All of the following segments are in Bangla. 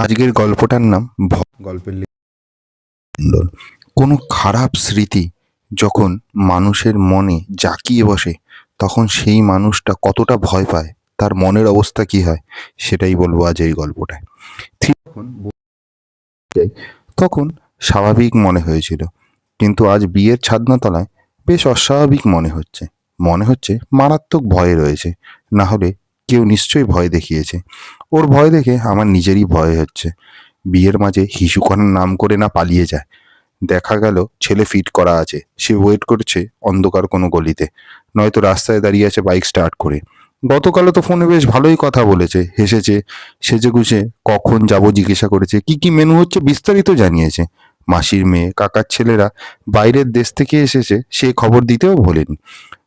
আজকের গল্পটার নাম গল্পের কোনো খারাপ স্মৃতি যখন মানুষের মনে জাঁকিয়ে বসে, তখন সেই মানুষটা কতটা ভয় পায়, তার মনের অবস্থা কি হয়, সেটাই বলব আজ এই গল্পটায়। তখন তখন স্বাভাবিক মনে হয়েছিল। কিন্তু আজ বিয়ের ছাদনাতলায় বেশ অস্বাভাবিক মনে হচ্ছে। মনে হচ্ছে মারাত্মক ভয় রয়েছে। না হলে কেউ নিশ্চয়ই ভয় দেখিয়েছে। ওর ভয় দেখে আমার নিজেরই ভয় হচ্ছে। বিয়ের মাঝে হিসু করার নাম করে না পালিয়ে যায়। দেখা গেল ছেলে ফিট করা আছে। সে ওয়েট করছে অন্ধকার কোনো গলিতে। নয়তো রাস্তায় দাঁড়িয়ে আছে বাইক স্টার্ট করে। গতকালও তো ফোনে বেশ ভালোই কথা বলেছে। হেসেছে সেজে গুছে কখন যাব জিজ্ঞাসা করেছে। কি কি মেনু হচ্ছে বিস্তারিত জানিয়েছে। মাসির মেয়ে, কাকার ছেলেরা বাইরের দেশ থেকে এসেছে, সে খবর দিতেও ভোলেনি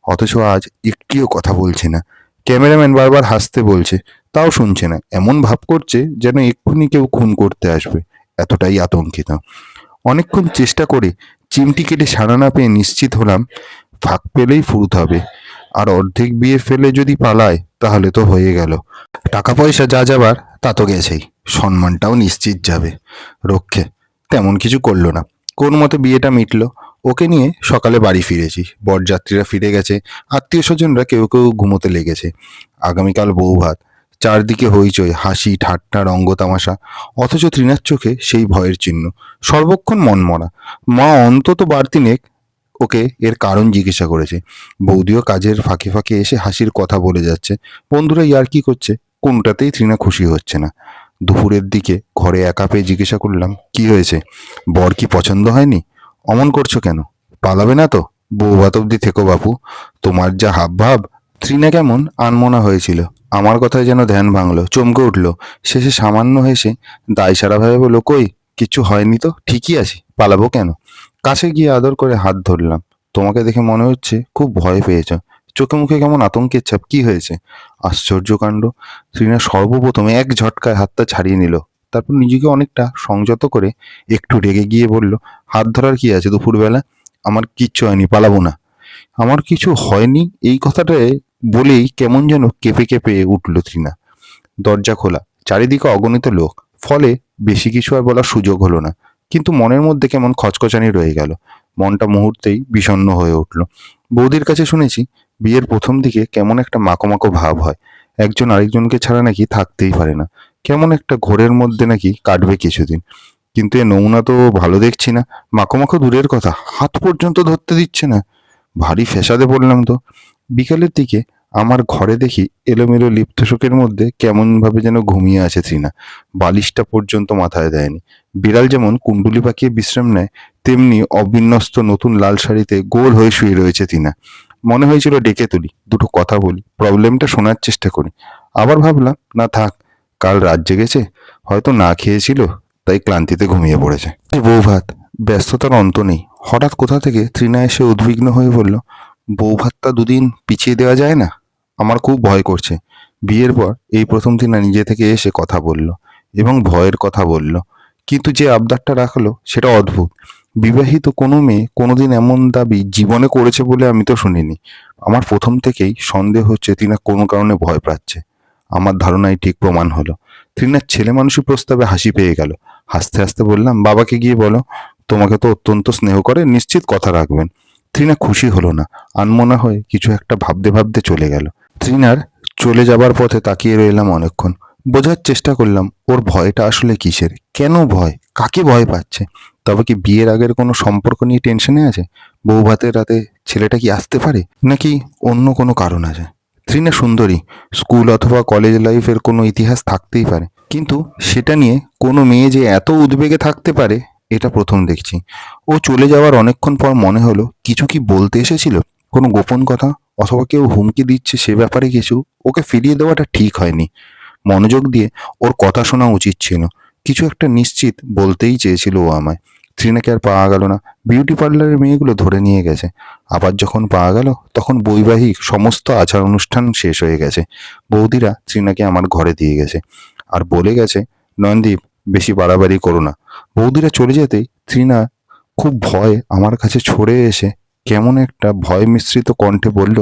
অথচ আজ একটিও কথা বলছে না। ক্যামেরাম্যান বারবার হাসতে বলছে, তাও শুনছে না। এমন ভাব করছে যেন এক্ষুনি কেউ খুন করতে আসবে। এতটাই আতঙ্কিত। অনেকক্ষণ চেষ্টা করে চিমটি কেটে সাড়া না পেয়ে নিশ্চিত হলাম, ফাঁক পেলেই ফুরুত হবে। আর অর্ধেক বিয়ে ফেলে যদি পালায়, তাহলে তো হয়ে গেল। টাকা পয়সা যা যাবার, তা তো গেছেই। সম্মানটাও নিশ্চিত যাবে। রক্ষে, তেমন কিছু করল না। কোন মতে বিয়েটা মিটলো। ওকে নিয়ে সকালে বাড়ি ফিরেছি। বরযাত্রীরা ফিরে গেছে। আত্মীয় স্বজনরা কেউ কেউ ঘুমোতে লেগেছে। আগামীকাল বউ ভাত। চারদিকে হইচই, হাসি, ঠাট্টা, রঙ্গ তামাশা। অথচ তৃণার চোখে সেই ভয়ের চিহ্ন। সর্বক্ষণ মনমরা। মা অন্তত বাড়তি নেক ওকে এর কারণ জিজ্ঞাসা করেছে। বৌদিও কাজের ফাঁকে ফাঁকে এসে হাসির কথা বলে যাচ্ছে। বন্ধুরা, ইয়ার কি করছে? কোনটাতেই তৃণা খুশি হচ্ছে না। দুপুরের দিকে ঘরে একা পেয়ে জিজ্ঞাসা করলাম, কি হয়েছে? বর কি পছন্দ হয়নি? অমন করছ কেন? পালাবে না তো? বউ অব্দি থেকো বাপু। তোমার যা হাব ভাব তৃণা কেমন আনমনা হয়েছিল। আমার কথায় যেন ধ্যান ভাঙলো, চমকে উঠল। শেষে সামান্য হেসে, দায় সারাভাবে বলল, কই কিচ্ছু হয়নি তো? ঠিকই আছি। পালাবো কেন? কাছে গিয়ে আদর করে হাত ধরলাম। তোমাকে দেখে মনে হচ্ছে খুব ভয় পেয়েছ। চোখে মুখে কেমন আতঙ্কের ছাপ, কি হয়েছে? আশ্চর্য কাণ্ড। তৃণা সর্বপ্রথম এক ঝটকায় হাতটা ছাড়িয়ে নিল। তারপর নিজেকে অনেকটা সংযত করে একটু রেগে গিয়ে বলল, হাত ধরার কি আছে দুপুরবেলা? আমার কিচ্ছু হয়নি, পালাবো না। আমার কিছু হয়নি? এই কথাটায় বলেই কেমন যেন কেঁপে কেঁপে উঠল তৃণা। দরজা খোলা, চারিদিকে অগণিত লোক, ফলে বেশি কিছু আর বলার সুযোগ হলো না। কিন্তু মনের মধ্যে কেমন খচখচানি রয়ে গেল। মনটা মুহূর্তেই বিষণ্ণ হয়ে উঠল। বৌদির কাছে শুনেছি, বিয়ের প্রথম দিকে কেমন একটা মাকো মাকো ভাব হয়। একজন আরেকজনকে ছাড়া নাকি থাকতেই পারে না। কেমন একটা ঘোরের মধ্যে নাকি কাটবে কিছুদিন। কিন্তু এ নমুনা তো ভালো দেখছি না। মাখো মাকো দূরের কথা। হাত পর্যন্ত ধরতে দিচ্ছে না। ভারী ফেসাদে পড়লাম তো। বিকালের দিকে আমার ঘরে দেখি এলোমেলো লিপ্ত শোকের মধ্যে কেমনভাবে যেন ঘুমিয়ে আছে তৃণা। বালিশটা পর্যন্ত মাথায় দেয়নি। বিড়াল যেমন কুণ্ডুলি পাকিয়ে বিশ্রাম নেয়, তেমনি অবিন্যস্ত নতুন লাল শাড়িতে গোল হয়ে শুয়ে রয়েছে তিনা মনে হয়েছিল ডেকে তুলি, দুটো কথা বলি, প্রবলেমটা শোনার চেষ্টা করি। আবার ভাবলাম, না থাক কাল রাত জেগেছে, হয়তো না খেয়েছিল, তাই ক্লান্তিতে ঘুমিয়ে পড়েছে। বউ ভাত ব্যস্ততার অন্ত নেই। হঠাৎ কোথা থেকে তৃণা এসে উদ্বিগ্ন হয়ে বলল বউ ভাতটা দুদিন পিছিয়ে দেওয়া যায় না? আমার খুব ভয় করছে। বিয়ের পর এই প্রথম দিনা নিজে থেকে এসে কথা বলল এবং ভয়ের কথা বলল। কিন্তু যে আবদারটা রাখল, সেটা অদ্ভুত। বিবাহিত কোনো মেয়ে কোনোদিন এমন দাবি জীবনে করেছে বলে আমি তো শুনিনি। আমার প্রথম থেকেই সন্দেহ হচ্ছে তিনা কোনো কারণে ভয় পাচ্ছে। আমার ধারণাই ঠিক প্রমাণ হলো। তৃণার ছেলে মানুষই প্রস্তাবে হাসি পেয়ে গেল। হাসতে হাসতে বললাম, বাবাকে গিয়ে বলো, তোমাকে তো অত্যন্ত স্নেহ করে নিশ্চিত কথা রাখবেন। তৃণা খুশি হলো না আনমনা হয়ে কিছু একটা ভাবতে ভাবতে চলে গেল। তৃণার চলে যাবার পথে তাকিয়ে রইলাম অনেকক্ষণ। বোঝার চেষ্টা করলাম, ওর ভয়টা আসলে কিসের? কেন ভয়? কাকে ভয় পাচ্ছে? তবে কি বিয়ের আগের কোনো সম্পর্ক নিয়ে টেনশনে আছে? বউ ভাতের রাতে ছেলেটা কি আসতে পারে? নাকি অন্য কোনো কারণ আছে? তৃণা সুন্দরী, স্কুল অথবা কলেজ লাইফের কোনো ইতিহাস থাকতেই পারে। কিন্তু সেটা নিয়ে কোনো মেয়ে যে এত উদ্বেগে থাকতে পারে, এটা প্রথম দেখছি। ও চলে যাওয়ার অনেকক্ষণ পর মনে হলো, কিছু কি বলতে এসেছিল? কোনো গোপন কথা? অথবা কেউ হুমকি দিচ্ছে সে ব্যাপারে কিছু? ওকে ফিরিয়ে দেওয়াটা ঠিক হয়নি। মনোযোগ দিয়ে ওর কথা শোনা উচিত ছিল। কিছু একটা নিশ্চিত বলতেই চেয়েছিল ও আমায়। তৃণাকে আর পাওয়া গেল না। বিউটি পার্লারের মেয়েগুলো ধরে নিয়ে গেছে। আবার যখন পাওয়া গেল, তখন বৈবাহিক সমস্ত আচার অনুষ্ঠান শেষ হয়ে গেছে। বৌদিরা তৃণাকে আমার ঘরে দিয়ে গেছে। আর বলে গেছে নয়নদীপ বেশি বাড়াবাড়ি করো না। বৌদিরা চলে যেতেই তৃণা খুব ভয় আমার কাছে ছড়ে এসে কেমন একটা ভয় মিশ্রিত কণ্ঠে বলল,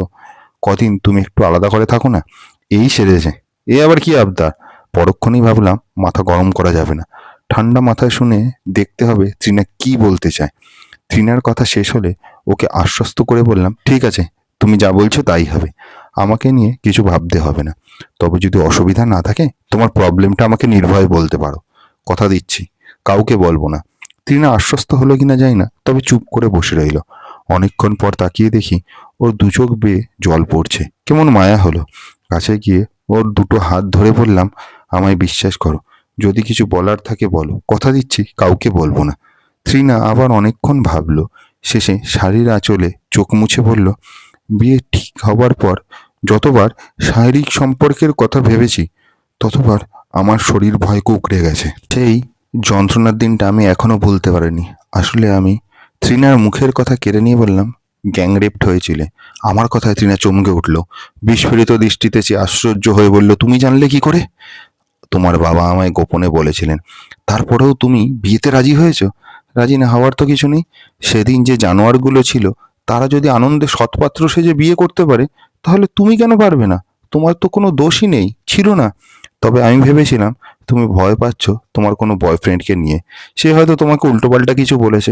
কদিন তুমি একটু আলাদা করে থাকো না। এই সেরেছে এ আবার কি আবদার? পরক্ষণেই ভাবলাম, মাথা গরম করা যাবে না। ঠান্ডা মাথায় শুনে দেখতে হবে তৃণা কি বলতে চায়। তৃণার কথা শেষ হলে ওকে আশ্বস্ত করে বললাম, ঠিক আছে, তুমি যা বলছো তাই হবে। আমাকে নিয়ে কিছু ভাবতে হবে না। তবে যদি অসুবিধা না থাকে, তোমার প্রবলেমটা আমাকে নির্ভয়ে বলতে পারো। কথা দিচ্ছি, কাউকে বলব না। তৃণা আশ্বস্ত হলো কিনা যাই না, তবে চুপ করে বসে রইল। অনেকক্ষণ পর তাকিয়ে দেখি ওর দু চোখ বেয়ে জল পড়ছে। কেমন মায়া হলো। কাছে গিয়ে ওর দুটো হাত ধরে বললাম, আমায় বিশ্বাস করো যদি কিছু বলার থাকে বলো। কথা দিচ্ছি, কাউকে বলব না। তৃণা আবার অনেকক্ষণ ভাবল। শেষে শাড়ির আঁচলে চোখ মুছে বলল, বিয়ে ঠিক হবার পর যতবার শারীরিক সম্পর্কের কথা ভেবেছি, ততবার আমার শরীর ভয় কুকড়ে গেছে। সেই যন্ত্রণার দিনটা আমি এখনও ভুলতে পারিনি। আসলে আমি তৃণার মুখের কথা কেড়ে নিয়ে বললাম গ্যাংরেপড হয়েছিলে। আমার কথায় তৃণা চমকে উঠল। বিস্ফোরিত দৃষ্টিতে সে আশ্চর্য হয়ে বলল, তুমি জানলে কি করে? তোমার বাবা আমায় গোপনে বলেছিলেন। তারপরেও তুমি বিয়েতে রাজি হয়েছো? রাজি না হওয়ার তো কিছু নেই। সেদিন যে জানোয়ারগুলো ছিল, তারা যদি আনন্দে সৎপাত্র সেজে বিয়ে করতে পারে, তাহলে তুমি কেন পারবে না? তোমার তো কোনো দোষই নেই, ছিল না। তবে আমি ভেবেছিলাম, তুমি ভয় পাচ্ছ তোমার কোনো বয়ফ্রেন্ডকে নিয়ে। সে হয়তো তোমাকে উল্টোপাল্টা কিছু বলেছে।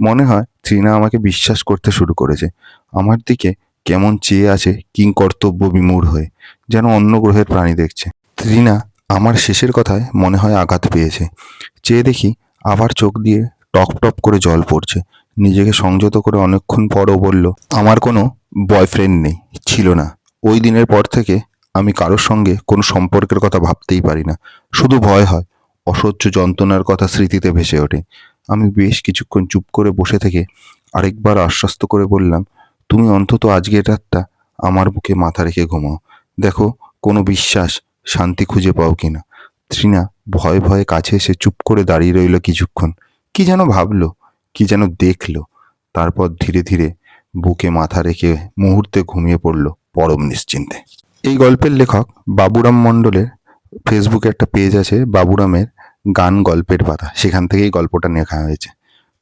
মনে হয় তৃণা আমাকে বিশ্বাস করতে শুরু করেছে। আমার দিকে কেমন চেয়ে আছে কিং কর্তব্য বিমূঢ় হয়ে, যেন অন্য গ্রহের প্রাণী দেখছে। তৃণা আমার শেষের কথায় মনে হয় আঘাত পেয়েছে। চেয়ে দেখি আবার চোখ দিয়ে টপ টপ করে জল পড়ছে। নিজেকে সংযত করে অনেকক্ষণ পরও বলল, আমার কোনো বয়ফ্রেন্ড নেই, ছিল না। ওই দিনের পর থেকে আমি কারোর সঙ্গে কোনো সম্পর্কের কথা ভাবতেই পারি না। শুধু ভয় হয়, অসহ্য যন্ত্রণার কথা স্মৃতিতে ভেসে ওঠে। আমি বেশ কিছুক্ষণ চুপ করে বসে থেকে আরেকবার আশ্বস্ত করে বললাম, তুমি অন্তত আজকের রাতটা আমার বুকে মাথা রেখে ঘুমাও। দেখো, কোনো বিশ্বাস শান্তি খুঁজে পাও কিনা? তৃণা ভয়ে ভয়ে কাছে এসে চুপ করে দাঁড়িয়ে রইল কিছুক্ষণ। কি যেন ভাবলো, কি যেন দেখল। তারপর ধীরে ধীরে বুকে মাথা রেখে মুহূর্তে ঘুমিয়ে পড়ল পরম নিশ্চিন্তে। এই গল্পের লেখক বাবুরাম মণ্ডলের ফেসবুকে একটা পেজ আছে বাবুরামের গান গল্পের পাতা। সেখান থেকেই গল্পটা লেখা হয়েছে।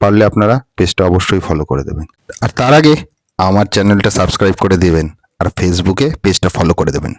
পারলে আপনারা পেজটা অবশ্যই ফলো করে দেবেন। আর তার আগে আমার চ্যানেলটা সাবস্ক্রাইব করে দেবেন। আর ফেসবুকে পেজটা ফলো করে দেবেন।